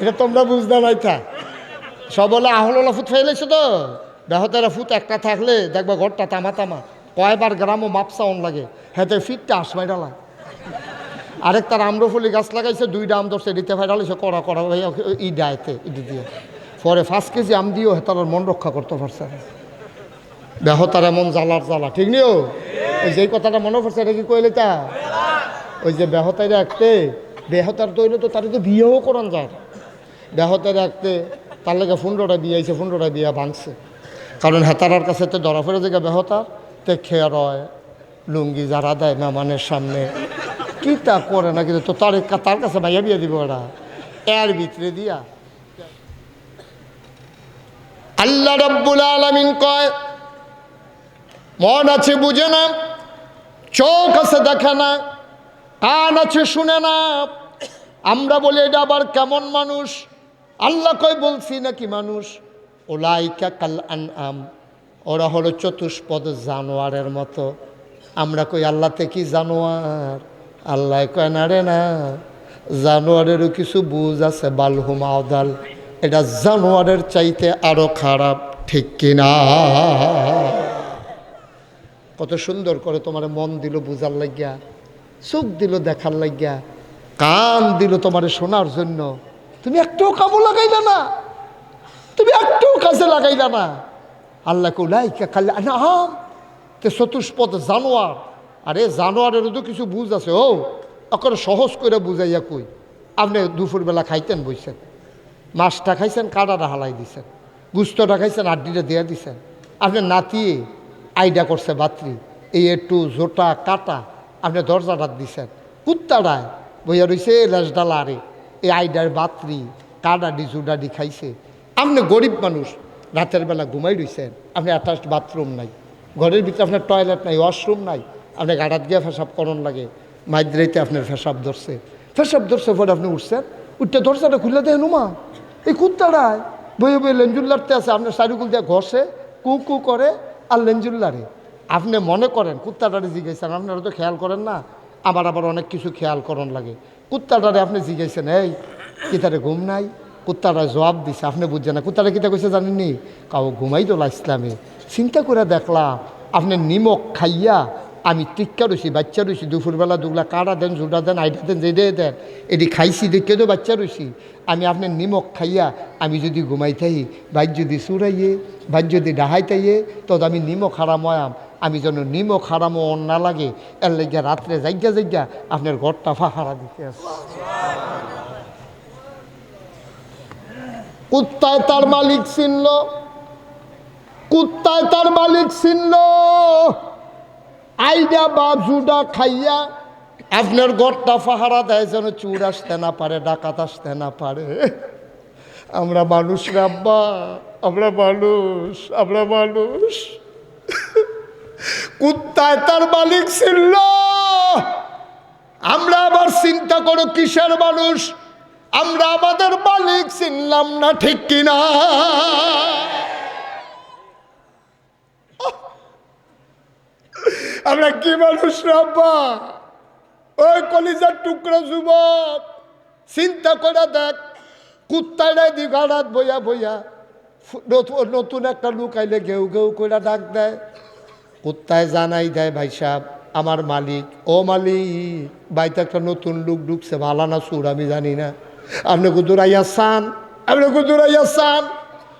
এটা তোমরা বুঝতে নাই তা সব বলে আহলা ফুট ফেলেছো তো? বেহতারা ফুট একটা থাকলে দেখবা ঘরটা তামা তামা কয়বার গ্রামও মাপসাউন লাগে। হেতে ফিটটা আসমাই ডালা আরেক তার আম্রফলি গাছ লাগাইছে, দুইটা আম ধরছে দিতে ফাইডালিছে কড়া কড়া হয়ে ই ডায়তে ইডি দিয়ে। পরে পাঁচ কেজি আম দিয়েও হেতার মন রক্ষা করতে পারছে না। বেহতার এমন জ্বালার জ্বালা, ঠিক নিও? ওই যে কথাটা মনে পড়ছে, এটা কি কইলে তা ওই যে বেহতাই রাখতে বেহতার তৈলে তো তার তো বিয়েও করান যায় বেহতাই রাখতে তার লেগে ফুন্ডোটা বিয়ে আইছে, ফুন্ডোটা বিয়ে ভাঙছে। কারণ হেতারার কাছে তো ধরা ফেলে যে বেহতার তে খেয়ে রয় লুঙ্গি যারা দেয় মেহমানের সামনে। কি তা করে না কিন্তু তো তার তার কাছে ভাইয়া বিয়ে দিব ওরা এর ভিতরে দিয়া। আল্লাহ রব্বুল আলমিন কয়, মন আছে বুঝে না, চোখ আছে দেখে না, কান আছে শুনে না। আমরা বলি এটা আবার কেমন মানুষ? আল্লাহ কয়, বলছি নাকি মানুষ? ওলাইকা কাল আন আম ওরা হলো চতুষ্পদ জানোয়ারের মতো। আমরা কই আল্লাহতে কি জানোয়ার? আল্লাহ কয়, না রে, না। জানোয়ারেরও কিছু বুঝ আছে বালহুম আওদাল এটা জানোয়ারের চাইতে আরও খারাপ, ঠিক কিনা? কত সুন্দর করে তোমার মন দিল বুঝার লাগিয়া, চোখ দিল দেখার লাগিয়া, কান দিল তোমার শোনার জন্য। তুমি একটাও কামও লাগাইলা না। তুমি একটাও কাজে লাগাইলা না। আল্লাহ কুলাইকা খালি না হাম তে চতুষ্পদ জানোয়ার। আরে জানোয়ারের তো কিছু বুঝ আছে, ও। ওকে সহজ করে বুঝাইয়া কই। আপনি দুপুরবেলা খাইতেন বইছেন। মাছটা খাইছেন, কাটাটা হালাই দিছেন। গুস্তটা খাইছেন, আড্ডিটা দিয়ে দিছেন। আপনি নাতিয়ে আইডা করছে বাত্রি। এই একটু জোটা, কাটা আপনি দরজাটা দিছেন। কুত্তাটায় বইয়া রইছে, লেজডালা আরে। এই আইডার বাত্রি কাডাডি জুডাডি খাইছে। আপনি গরিব মানুষ, রাতের বেলা ঘুমাই রইছেন আপনি অ্যাটাচড বাথরুম নাই। ঘরের ভিতরে আপনার টয়লেট নাই ওয়াশরুম নাই। আপনি গাড়াত গিয়ে ফেসাব করণ লাগে। মাইদ্রাইতে আপনার ফেসাব ধরছে। ফেসাব ধরছে পরে আপনি উঠছেন। উঠতে দরজাটা খুলে দেন উমা, এই কুত্তাটায় বইয়ে বইয়ে লেঞ্জুল্লারতে আছে, আপনার সাইডুকুল দিয়ে ঘষে, কু কু করে আর লেঞ্জুল্লারে আপনি মনে করেন, কুত্তাটারে জিজ্ঞাসেন আপনারা তো খেয়াল করেন না। আবার আবার অনেক কিছু খেয়াল করন লাগে। কুত্তাটারে আপনি জিজ্ঞাসেন, এই, কিতারে ঘুম নাই? কুত্তাটা জবাব দিছে, আপনি বুঝছেন না, কুত্তাটা কিতা কইছে জানেননি? কাউ ঘুমাই তো ইসলামে চিন্তা করে দেখলাম আপনি নিমক খাইয়া আমি টিক্কা রয়েছি বাচ্চা রয়েছি দুপুরবেলা দুগুলা কাড়া দেন জুটা দেন, আইডা দেন যেটা দেন, এটি খাইছি, দেখে তো বাচ্চা রয়েছি আমি আপনার নিমক খাইয়া আমি যদি ঘুমাই থাই ভাই যদি চুরাইয়ে ভাই যদি ডাহাই তাইয়ে তো আমি নিমক হারাম হয়াম। আমি যেন নিমক হারামও না লাগে, এর লেগে রাত্রে জায়গা জায়গা আপনার ঘরটা ফাহারা দিতে কুত্তায় তার মালিক চিনল, কুত্তায় তার মালিক চিনল। আইডা বা জুডা খাইয়া আপনার ঘরটা ফাহারা দেয় যেন চুর আসতে না পারে, ডাকাত আসতে না পারে। আমরা মানুষ রাব্বা আমরা মানুষ আমরা মানুষ। কুত্তায় তার মালিক ছিল। আমরা আবার চিন্তা করো কিসের মানুষ? আমরা আমাদের মালিক চিনলাম না ঠিক কিনা? আমরা কি মানুষ রাব্বা ওই কলিজার টুকরো যুবক, চিন্তা করে দেখ, কুত্তায় দি গাড়াত বইয়া বইয়া নতুন একটা লুক আইলে ঘেউ ঘেউ করে ডাক দেয়। কুত্তায় জানাই দেয়, ভাই সাহেব, আমার মালিক। ও মালিক বাইতে একটা নতুন লুক ঢুকছে, ভালো না সুর, আমি জানি না। আপনি কুদুরাইয়া চান। আপনি কুদুরাইয়া চান।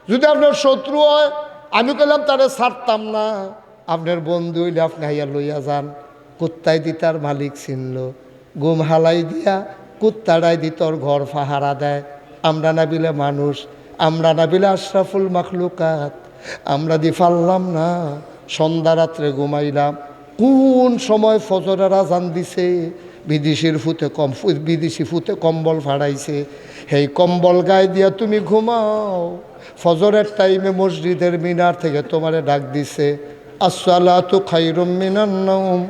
যদি আপনার শত্রু হয়, আমি কইলাম তারে ছাড়তাম না। আপনার বন্ধু হইলে আপনি হাইয়া লইয়া যান। কুত্তায় দি তার মালিক চিনল। গুম হালাই দিয়া কুত্তাড়াই দি তোর ঘর ফাহারা দেয়। আমরা না বিলে মানুষ, আমরা না বিলে আশরাফুল মাখলুকাত, আমরা দি পারলাম না। সন্ধ্যা রাত্রে ঘুমাইলাম। কোন সময় ফজরের আজান দিছে? বিদেশির ফুতে কম বিদেশি ফুতে কম্বল ফাড়াইছে। সেই কম্বল গায়ে দিয়া তুমি ঘুমাও। ফজরের টাইমে মসজিদের মিনার থেকে তোমারে ডাক দিছে আসসালা তো খাইরুম মিনার নৌম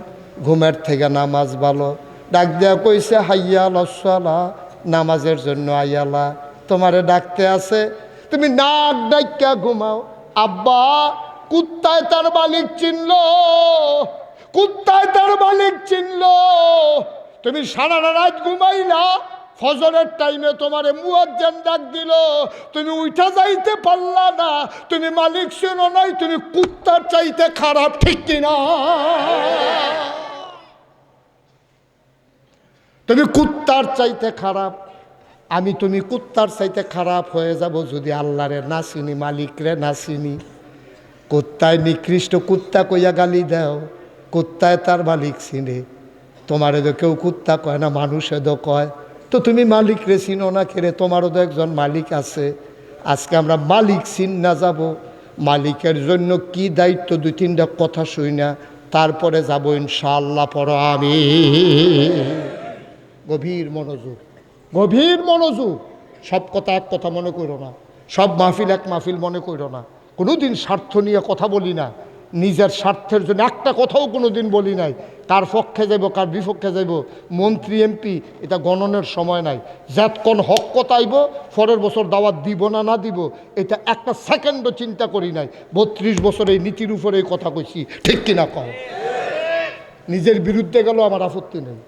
ঘুমের থেকে নামাজ ভালো। ডাক দেয়া কইছে, হাইয়াল আসসালা। নামাজের জন্য আইয়ালা। তোমারে ডাকতে আছে, তুমি নাক ডাইকা ঘুমাও। আব্বা কুত্তায় তার মালিক চিনল। কুত্তায় তার মালিক চিনল। তুমি সারা রাত ঘুমাইলা, ফজরের টাইমে তোমারে মুয়াজ্জেন ডাক দিল। তুমি উঠা যাইতে পারলা না, তুমি মালিক শোনো নাই, তুমি কুত্তার চাইতে খারাপ, ঠিক কিনা তুমি কুত্তার চাইতে খারাপ, আমি তুমি কুত্তার চাইতে খারাপ হয়ে যাব যদি আল্লাহরে না চিনি, মালিকরে না চিনি। কুত্তায় নিকৃষ্ট কুত্তা কইয়া গালি দাও। কুত্তায় তার মালিক চিনে। তোমারে তো কেউ কুত্তা কয় না, মানুষে তো কয়। তো তুমি মালিক রে চিনো না কেরে তোমারও তো একজন মালিক আছে। আজকে আমরা মালিক চিন না যাব। মালিকের জন্য কি দায়িত্ব? দুই, তিনটা কথা শুই না। তারপরে যাব ইনশাল্লাহ পর আমি গভীর মনোযোগ। গভীর মনোযোগ। সব কথা এক কথা মনে করো না। সব মাহফিল এক মাহফিল মনে করো না। কোনোদিন স্বার্থ নিয়ে কথা বলি না। নিজের স্বার্থের জন্য একটা কথাও কোনো দিন বলি নাই। কার পক্ষে যাইব, কার বিপক্ষে যাইব, মন্ত্রী, এমপি, এটা গণনের সময় নাই। যতক্ষণ হক কথা আইব পরের বছর দাওয়াত দিব না না দিব, এটা একটা সেকেন্ডও চিন্তা করি নাই। বত্রিশ বছর এই নীতির উপরে এই কথা কইছি, ঠিক কিনা কহ নিজের বিরুদ্ধে গেল আমার আপত্তি নেই।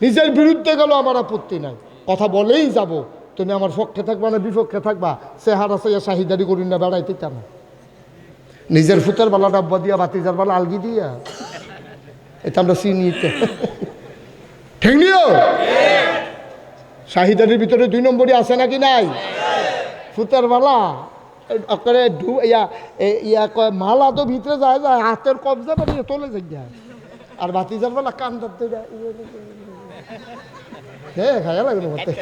নিজের বিরুদ্ধে গেল আমার আপত্তি নাই। কথা বলেই যাব তুমি আমার পক্ষে থাকবা না বিপক্ষে থাকবা? চেহারা চাইয়া শাহিদারি করি না, বেড়াইতে না নিজের ফুতের বেলা ডাব্বা দিয়া, বাতিজার বেলা আলগি দিয়া। এটা আমরা চিনিতে ঠিক শাহিদারির ভিতরে দুই নম্বরই আছে নাকি নাই? ফুতের বেলা। অকরে ঢু ইয়া ইয়া কয়, মালা তো ভিতরে যায় যায়, হাতের কবজা বানিয়ে তোলে যায় আর বাতিজার বেলা কান ধরতে যায়। হে, খায়া লাগল মতে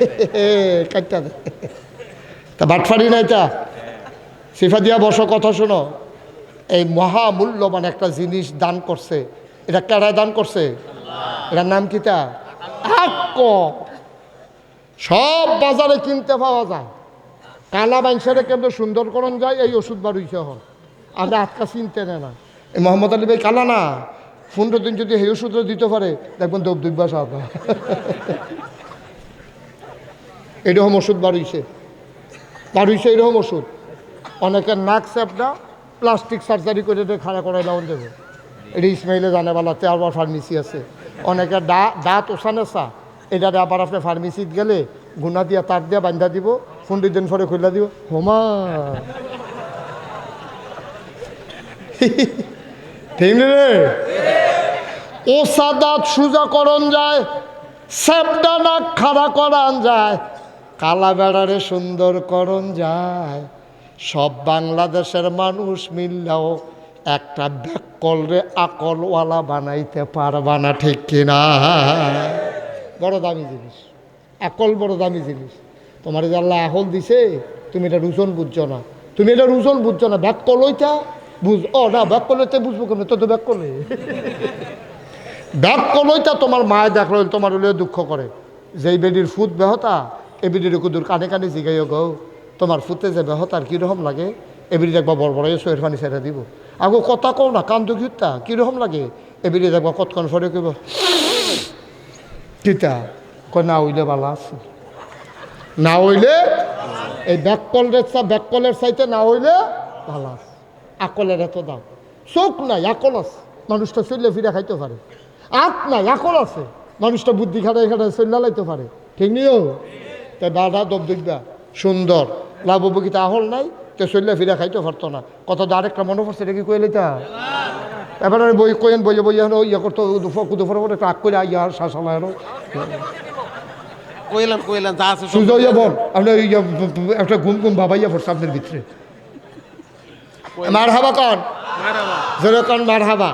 তা বাটফারি নাই তা? সিফা দিয়া বসো, কথা শোনো। এই মহামূল্যবান একটা জিনিস দান করছে। এটা কারা দান করছে? এটার নাম কি তা? সব বাজারে কিনতে পাওয়া যায়। কালা মাংসের কেমন সুন্দরকরণ যায়, এই ওষুধ বাড়িছে হন আমরা আটকা চিনতে নেয় না। এই মোহাম্মদ আলী ভাই কালা না? পনেরো দিন যদি এই ওষুধটা দিতে পারে, দেখবেন দব দুব্বাস আপনার এরকম ওষুধ বাড়িছে বাড়িছে এরকম ওষুধ। অনেকের নাক স্যাপটা প্লাস্টিক সার্জারি করে খাড়া করে লাউন দেবে। এটা ইসমাইলে জানে বেলাতে আবার ফার্মেসি আছে। অনেকে দা, দাঁত ওসানে চা। এটা আবার আপনি ফার্মেসিত গেলে গুণা দিয়া তার দিয়া বান্ধা দিব পনেরো দিন পরে খুলে দিব। হোমা। ঠিক রে। ও সাদাত সুজা করণ যায়, স্যাপটা নাক খাড়া করান যায়। কালা বেড়ারে সুন্দর করণ যায়। সব বাংলাদেশের মানুষ মিললেও একটা ব্যাকল রে আকলওয়ালা বানাইতে পারবা না, ঠিক কিনা? বড় দামি জিনিস আকল বড় দামি জিনিস। তোমার যে আল্লাহ আকল দিছে, তুমি এটা রুজন বুঝছ না। তুমি এটা রুজন বুঝছ না ব্যাকল ওইটা বুঝ ও না ব্যাকল হইতে বুঝব কেন তো তো ব্যাকলে ব্যাক কলইটা তোমার মায়ে দেখল তোমার হলে দুঃখ করে। যেই বেডির ফুট বেহতা এ বেডির কুদুর কানে কানে জিগাইও গো তোমার ফুটে যে বেহতার কীরকম লাগে? এবিডি দেখবা বড় বড় সোয়ের পানি ছেড়ে দিব। আগো কথা কও না কান্দ কিতা কীরকম লাগে? এবিডি দেখবা কতক্ষণ ফরে কইব কিতা কয় না হইলে ভালো আছে। না হইলে এই ব্যাককলের চা ব্যাককলের চাইতে না হইলে ভালো আছে। আকলের এত দাম। চোখ নাই, আকল আছে। মানুষটা চললে ফিরে খাইতে পারে আত নাই, আকল আছে। মানুষটা বুদ্ধি খাটাই খাটাই চল্লা লাইতে পারে ঠিক নিও তাই বাধা দব দেখবা সুন্দর। লাভ বকিতে আহল নাই? তে চল্লা ফিরে খাইতে পারতো না। কত আরেকটা মনে পড়ছে এটা কি কয়ে লইতা? এবার আমি বই কইন বইয়ে বইয়ে হলো ইয়ে করতো কুদুফর করে একটা আগ করে ইয়া শাসালা হলো। কইলাম কইলাম যা আছে সুজা ইয়া বল। আপনার একটা ঘুম ঘুম ভাবাইয়া পড়ছে আপনার ভিতরে। মার হাবা কন। জোরে কন মার হাবা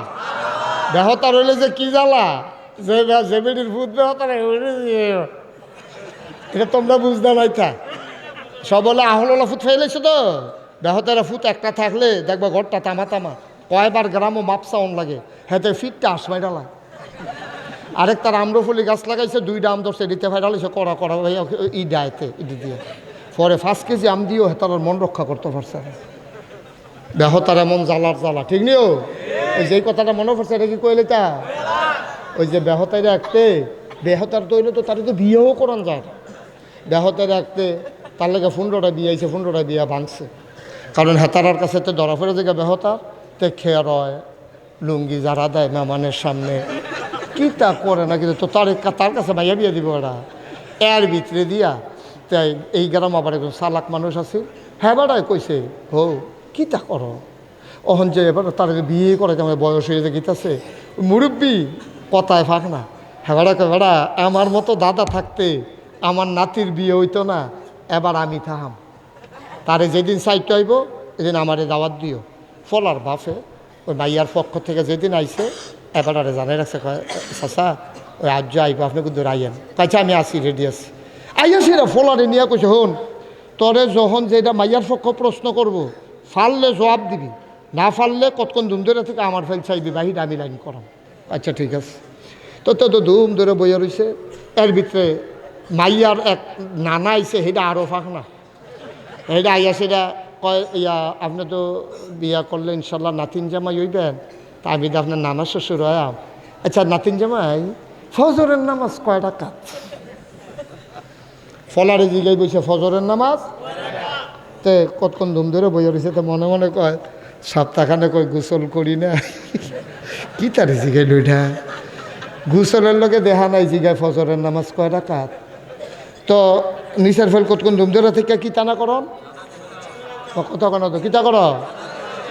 বেহতার হইলে যে কি জ্বালা? যে জেবিডির ভূত বেহতার এটা তোমরা বুঝতে নাই তা সব বলে, আহলা ফুট ফেলেছো তো? বেহতারা ফুট একটা থাকলে দেখবা ঘরটা তামা তামা। কয়বার গ্রামও মাপসাউন লাগে। হেতে ফিটটা আসমাই ডালা আরেক তার আম্রফুলি গাছ লাগাইছে, দুইটা আম ধরছে দিতে ফাইডালিছে কড়া কড়া ভাইয়া ই ডাইতে ইডি দিয়ে। পরে পাঁচ কেজি আম দিয়েও হেতার মন রক্ষা করতে পারছে না। দেহতার এমন জ্বালার জ্বালা, ঠিক নিও? ওই যে কথাটা মনে পড়ছে, এটা কি কইলে তা? ওই যে বেহতাই রাখতে বেহতার তৈরি তো তার তো বিয়েও করান যায় বেহতাই রাখতে তার লেগে ফুন্ডোটা বিয়ে আইছে, ফুন্ডোটা বিয়ে ভাঙছে। কারণ হেতারার কাছে তো ধরা ফেলে যে বেহতার তে খেয়ে রয়, লুঙ্গি যারা দেয় মেহমানের সামনে। কি তা করে না কিন্তু তো তার তার কাছে ভাইয়া বিয়ে দিব ওরা এর ভিতরে দিয়া, তাই এই গ্রাম আবার একজন সালাক মানুষ আছে। হ্যাঁ বেড়ায় কইছে, হো, কি তা করো? অহন যে এবার তার বিয়ে করে আমার বয়স হয়ে যে গীতাছে, মুরব্বী, কথায় ফাঁক না। হ্যাঁ বেড়া বেড়া আমার মতো দাদা থাকতে আমার নাতির বিয়ে হইতো না, এবার আমি থাহাম। তারে যেদিন সাইট আইব এদিন আমারে দাওয়াত দিও। ফলার বাফে ওই মাইয়ার পক্ষ থেকে যেদিন আইছে, এবার আরে জানাই রাখছে চাচা, ওই আজ আইব, আপনি কিন্তু আইয়েন কাছে আমি আসি রেডি আছি। আইয়াছি রে ফলারে নিয়ে কইছে, হন, তরে যখন যেটা মাইয়ার পক্ষ প্রশ্ন করব, ফাললে জবাব দিবি, না ফাললে কতক্ষণ ধুম ধরে থেকে আমার ফেল চাইবি, বাহির আমি লাইন করাম। আচ্ছা ঠিক আছে। তো তো ধুম ধরে বইয়া রইছে। এর ভিতরে মাইয়ার এক নানা আইছে সেটা আরও ফাঁক না। এটা আইয়া সেটা কয়, ইয়া, আপনি তো বিয়া করলে ইনশাল্লাহ নাতিন জামাই হইবেন, তা আমি তো আপনার নানা শ্বশুর হয়াম আচ্ছা নাতিন জামাই, ফজরের নামাজ কয়টা কাত ফলারে জিগাই বসে ফজরের নামাজ? তে কতক্ষণ ধুম ধরে বইয়া রয়েছে তো মনে মনে কয়, সপ্তাহখানে কয় গোসল করি না? কি তারে জিগাইল ওইটা গোসলের লোকে দেখা নাই, জিগায় ফজরের নামাজ কয়টা কাত তো নিচের ফেল কতক্ষণ ধুম ধরে থেকে কি টানা করন কত কেন তো কিতা কর?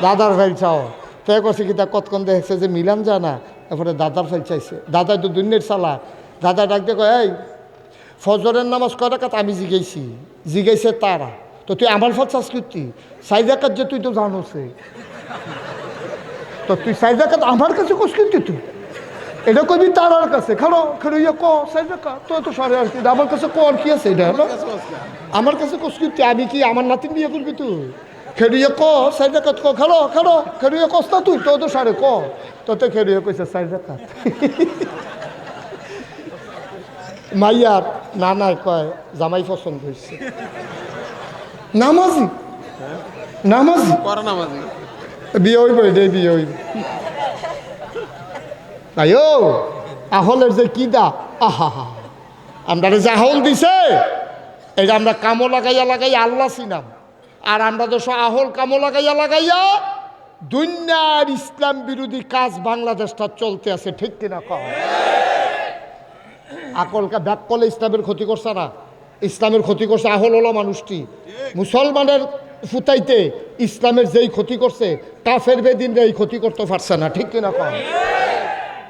দাদার ফেল চাও। তে করছে কিতা কতক্ষণ দেখছে যে মিলান যায় না? এরপরে দাদার ফেল চাইছে। দাদা তো দুনিয়ার চালা দাদা ডাকতে কয়, এই, ফজরের নামাজ কয় রাখাত আমি জিগাইছি। জিগাইছে তারা। তো তুই আমার ফল চাষ করতি সাই জাকাত যে তুই তো জানোসে। তো তুই সাই জাকাত আমার কাছে করতি তুই? এটা কবি তারার কাছে? খালো খালো ইয়ে ক সাই জাকাত তো তো সারে আর কি। আমার কাছে কর কি আছে এটা? হলো? আমার কাছে কোস করতি আমি কি আমার নাতিন বিয়ে করবি তুই? খেড়িয়ে ক সাই জাকাত ক খালো খালো খেড়িয়ে কস না তুই? তো তো সারে ক তোতে খেড়িয়ে কইছে সাই জাকাত মাইয়ার নানাই কয় জামাই পছন্দ হয়েছে নামাজি? নামাজি। বিয়ে হইব এটাই বিয়ে হইব। আয়ো আহলের যে কি দা আহা আমরা যে আহল দিছে, এটা আমরা কামো লাগাইয়া লাগাইয়া আল্লাহ চিনাম। আর আমরা তো আহল কামো লাগাইয়া লাগাইয়া দুনিয়ার ইসলাম বিরোধী কাজ বাংলাদেশটা চলতে আছে, ঠিক কিনা কম আকলকা ব্যাক করলে ইসলামের ক্ষতি করছে না। ইসলামের ক্ষতি করছে আহল হলো মানুষটি। মুসলমানের ফুতাইতে ইসলামের যেই ক্ষতি করছে তা কাফের বেদিনরা এই ক্ষতি করতে পারছে না, ঠিক কিনা কম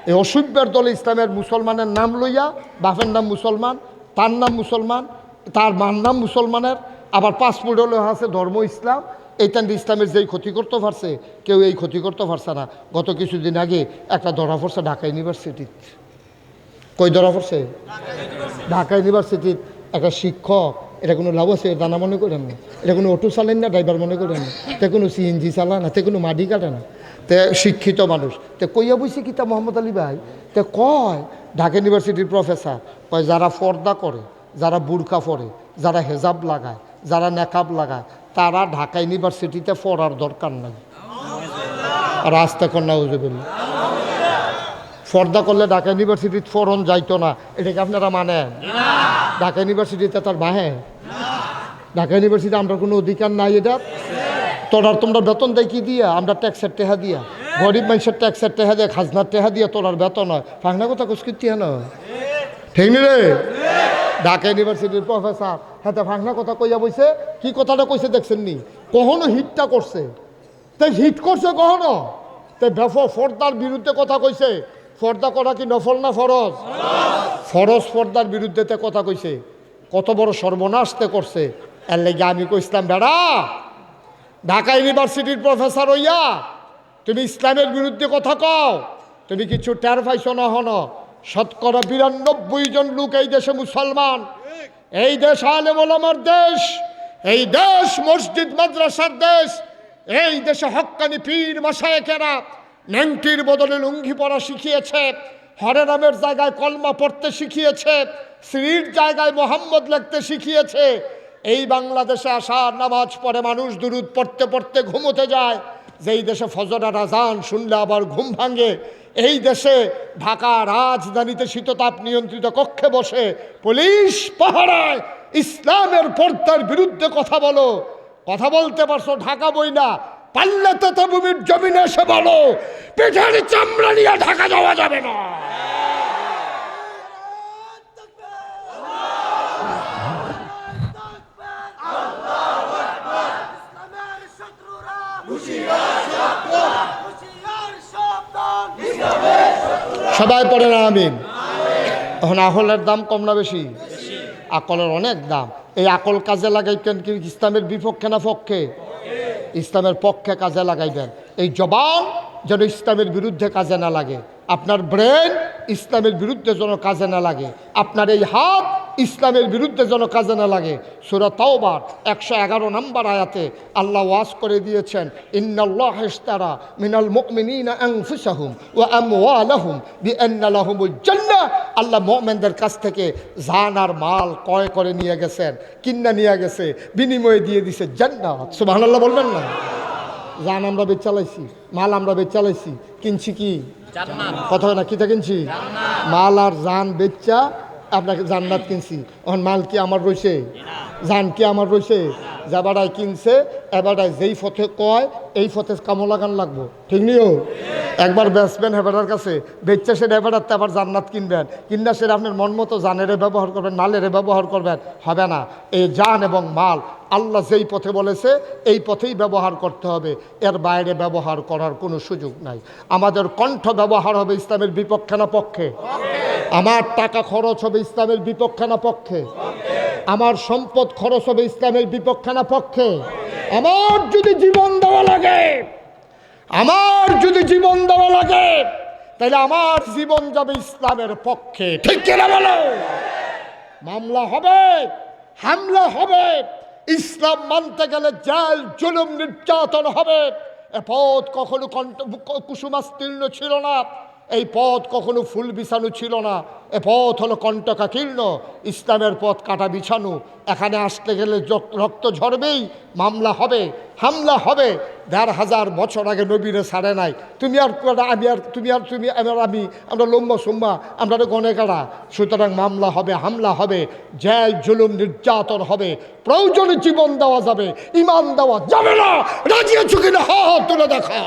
এই অসভ্যের দলে ইসলামের মুসলমানের নাম লইয়া, বাপের নাম মুসলমান, তার নাম মুসলমান, তার মার নাম মুসলমানের, আবার পাসপোর্ট হলে আছে ধর্ম ইসলাম। এইটান ইসলামের যেই ক্ষতি করতে পারছে, কেউ এই ক্ষতি করতে পারছে না। গত কিছুদিন আগে একটা ধরা পড়ছে ঢাকা ইউনিভার্সিটি কই ধরা পড়ছে? ঢাকা ইউনিভার্সিটির একটা শিক্ষক, এটা কোনো লাভ আছে? দানা মনে করেন? না এটা কোনো অটো চালেন না, ড্রাইভার মনে করেন? না তে কোনো সিএনজি চালা না তে কোনো মাটি কাটে না? তে শিক্ষিত মানুষ। তে কইয়া বইছে কি তা মোহাম্মদ আলী ভাই? তে কয়, ঢাকা ইউনিভার্সিটির প্রফেসর কয় যারা পর্দা করে, যারা বুরকা পরে, যারা হেজাব লাগায়, যারা নেকাব লাগায়, তারা ঢাকা ইউনিভার্সিটিতে পড়ার দরকার নাই। আর আস্তে কন্যা উজুবিল্লা পর্দা করলে ঢাকা ইউনিভার্সিটির ফরন যাইতো না। এটাকে আপনারা মানেন? ঢাকা ইউনিভার্সিটিতে তার বাহে? ঢাকা ইউনিভার্সিটি আমরা কোনো অধিকার নাই এটা তোরার তোমরা বেতন দেয় কি দিয়া? আমরা ট্যাক্সের টেহা দিয়া। গরিব মানুষের ট্যাক্সের টেহা দিয়া, খাজনার টেহা দিয়া তোরার বেতন হয়। ফাংনা কথা কুস্কির হেন ঠিক নি রে? ঢাকা ইউনিভার্সিটির প্রফেসর হ্যাঁ ফাংনা কথা কইয়া বইছে, কি কথাটা কইছে দেখছেন নি? কখনো হিটটা করছে। তাই হিট করছে কখনো? তাই বেফ ফর্দার বিরুদ্ধে কথা কইছে। ফর্দা করা কি নফল না ফরজ? ফরজ ফর্দার বিরুদ্ধে কথা কইছে। কত বড় সর্বনাশ তে করছে। এর লেগে আমি কইছিলাম, বেড়া ঢাকা ইউনিভার্সিটির প্রফেসর হইয়া তুমি ইসলামের বিরুদ্ধে কথা কও, তুমি কিছু টের পাইছো না হন? শতকরা বিরানব্বই জন লোক এই দেশে মুসলমান। এই দেশ আলেম ওলামার দেশ, এই দেশ মসজিদ মাদ্রাসার দেশ, এই দেশে হক্কানি পীর মশায়েকেরা ন্যাংটির বদলে লুঙ্গি পরা শিখিয়েছে, হরে নামের জায়গায় কলমা পড়তে শিখিয়েছে শ্রীর জায়গায় মোহাম্মদ লিখতে শিখিয়েছে এই বাংলাদেশে আসা নামাজ পড়ে মানুষ দুরুদ পড়তে পড়তে ঘুমোতে যায়। যেই দেশে ফজরা রাজান শুনলে আবার ঘুম ভাঙে। এই দেশে ঢাকা রাজধানীতে শীততাপ নিয়ন্ত্রিত কক্ষে বসে পুলিশ পাহারায় ইসলামের পর্দার বিরুদ্ধে কথা বলো। কথা বলতে পারছ, ঢাকা বই না। পাল্লা তথা ভূমির জমিনে এসে বলো। পেটের চামড়া নিয়ে ঢাকা যাওয়া যাবে না। সবাই পড়ে না আমিন। এখন আকলের দাম কম না বেশি? আকলের অনেক দাম। এই আকল কাজে লাগাইতেন কি ইসলামের বিপক্ষে না পক্ষে? ইসলামের পক্ষে কাজে লাগাইবেন। এই জবান যেন ইসলামের বিরুদ্ধে কাজে না লাগে। আপনার ব্রেন ইসলামের বিরুদ্ধে যেন কাজে না লাগে। আপনার এই হাত ইসলামের বিরুদ্ধে যেন কাজে না লাগে। সুরা তাওবার একশো এগারো নম্বর আয়াতে আল্লাহ ওয়াজ করে দিয়েছেন ইন্নাল্লাহ ইশতারা মিনাল আনফুসাহুম ওয়া আমওয়ালাহুম বিআন্না আল্লাহ মুমিনদের কাছ থেকে জান আর মাল ক্রয় করে নিয়ে গেছেন কিন্না নিয়ে গেছে বিনিময়ে দিয়ে দিছে জান্নাত। সুবহানাল্লাহ বলবেন না? জান আমরা বেচ চালাইছি মাল আমরা বেচ চালাইছি কিনছি কি? কথা না কিতা কিনছি? মাল আর জান বেচা আপনাকে জান্নাত কিনছি। এখন মাল কি আমার রয়েছে জান কি আমার রয়েছে যাবারাই কিনছে এবারাই যেই পথে কয়, এই পথে কামো লাগান লাগবো। ঠিক নিও একবার বেচবেন হেবাটার কাছে বেচা সেটা হেবাটাতে আবার জান্নাত কিনবেন। কিনা সেটা আপনার মন মতো জানেরে ব্যবহার করবেন মালেরে ব্যবহার করবেন, হবে না। এই জান এবং মাল, আল্লাহ যেই পথে বলেছে, এই পথেই ব্যবহার করতে হবে। এর বাইরে ব্যবহার করার কোনো সুযোগ নাই। আমাদের কণ্ঠ ব্যবহার হবে ইসলামের বিপক্ষে না পক্ষে? আমার টাকা খরচ হবে ইসলামের বিপক্ষে না পক্ষে? আমার সম্পদ খরচ হবে ইসলামের বিপক্ষে না পক্ষে? আমার যদি জীবন দেওয়া লাগে, আমার যদি জীবন দেওয়া লাগে, তাহলে আমার জীবন যাবে ইসলামের পক্ষে। ঠিক কিনা বলো? মামলা হবে, হামলা হবে, ইসলাম মানতে গেলে জেল, জুলুম, নির্যাতন হবে। এ পথ কখনো কণ্ঠ কুসুমাস্তীর্ণ ছিল না। এই পথ কখনো ফুল বিছানো ছিল না। এ পথ হলো কণ্টকাকীর্ণ, ইসলামের পথ কাটা বিছানো। এখানে আসতে গেলে রক্ত ঝরবেই, মামলা হবে, হামলা হবে। দেড় হাজার বছর আগে নবীরে ছাড়ে নাই। তুমি আর, আমি আর, তুমি আর, তুমি আমার আমি, আমরা লম্বা সোম্বা আমরা গনে কাড়া। সুতরাং মামলা হবে, হামলা হবে, জেল, জুলুম, নির্যাতন হবে। প্রয়োজনে জীবন দেওয়া যাবে, ইমান দেওয়া যাবে না। রাজি আছো কিনা? হ হ, তুলে দেখা।